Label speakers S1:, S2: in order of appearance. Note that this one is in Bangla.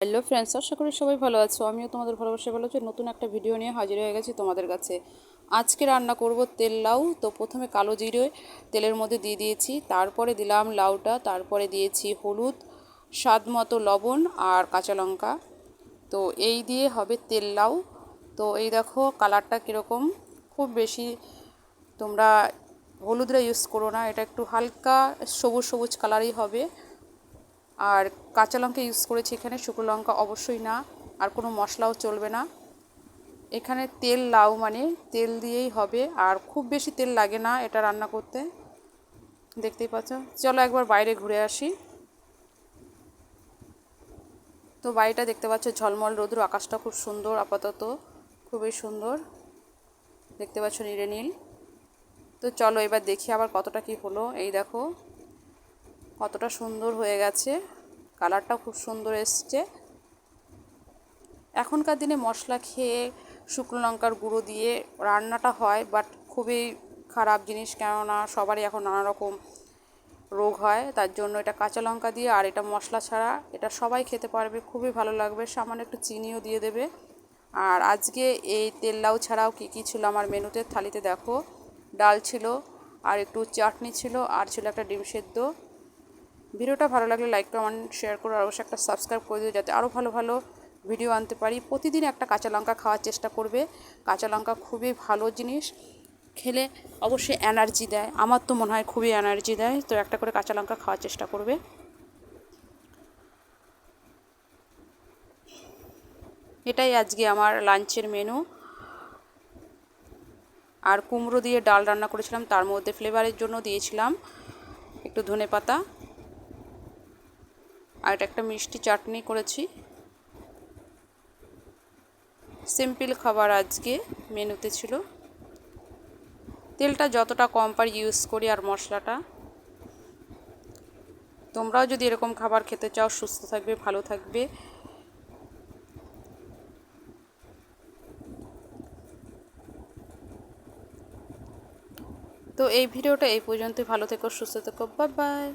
S1: হ্যালো ফ্রেন্ডস, আশা করি সবাই ভালো আছো। আমিও তোমাদের ভালোবাসা ভালো আছি। নতুন একটা ভিডিও নিয়ে হাজির হয়ে গেছি তোমাদের কাছে। আজকে রান্না করব তেল, লাউ। তো প্রথমে কালো জিরে তেলের মধ্যে দিয়ে দিয়েছি। তারপরে দিলাম লাউটা, তারপরে দিয়েছি হলুদ, স্বাদ মতো লবণ আর কাঁচা লঙ্কা। তো এই দিয়ে হবে তেল, লাউ। তো এই দেখো কালারটা কীরকম। খুব বেশি তোমরা হলুদরা ইউজ করো না। এটা একটু হালকা সবুজ সবুজ কালারই হবে। আর কাঁচা লঙ্কা ইউজ করেছি এখানে, শুকনো লঙ্কা অবশ্যই না, আর কোনো মশলাও চলবে না। এখানে তেল লাউ মানে তেল দিয়েই হবে, আর খুব বেশি তেল লাগে না এটা রান্না করতে। দেখতেই পাচ্ছ? চলো একবার বাইরে ঘুরে আসি। তো বাড়িটা দেখতে পাচ্ছ, ঝলমল রোদ্র, আকাশটা খুব সুন্দর, আপাতত খুবই সুন্দর। দেখতে পাচ্ছ নীরে নীল। তো চলো এবার দেখি আবার কতটা কি হলো। এই দেখো, কতটা সুন্দর হয়ে গেছে। কালারটা খুব সুন্দর এসছে। এখনকার দিনে মশলা খেয়ে শুকনো লঙ্কার গুঁড়ো দিয়ে রান্নাটা হয় বাট খুবই খারাপ জিনিস, কেননা সবারই এখন নানা রকম রোগ হয়, তার জন্য এটা কাঁচা লঙ্কা দিয়ে আর এটা মশলা ছাড়া এটা সবাই খেতে পারবে, খুবই ভালো লাগবে। সামান্য একটু চিনিও দিয়ে দেবে। আর আজকে এই তেল লাউ ছাড়াও কী কী ছিল আমার মেনুতে থালিতে দেখো। ডাল ছিল, আর একটু চাটনি ছিল, আর ছিল একটা ডিম সেদ্ধ। ভিডিওটা ভালো লাগলে লাইক কমেন্ট শেয়ার করে অবশ্যই একটা সাবস্ক্রাইব করে দিও যাতে আরও ভালো ভালো ভিডিও আনতে পারি। প্রতিদিন একটা কাঁচা লঙ্কা খাওয়ার চেষ্টা করবে। কাঁচা লঙ্কা খুবই ভালো জিনিস। খেলে অবশ্যই এনার্জি দেয়। আমার তো মনে হয় খুবই এনার্জি দেয়। তো একটা করে কাঁচা লঙ্কা খাওয়ার চেষ্টা করবে। এটাই আজকে আমার লাঞ্চের মেনু আর কুমড়ো দিয়ে ডাল রান্না করেছিলাম। তার মধ্যে ফ্লেভারের জন্য দিয়েছিলাম। একটু ধনে পাতা আর এটা একটা মিষ্টি চাটনি করেছি। সিম্পল খাবার আজকে মেনুতে ছিল। তেলটা যতটা কম পার ইউজ করি আর মশলাটা। তোমরাও যদি এরকম খাবার খেতে চাও, সুস্থ থাকবে, ভালো থাকবে। তো এই ভিডিওটা এই পর্যন্তই। ভালো থেকো, সুস্থ থেকো। Bye bye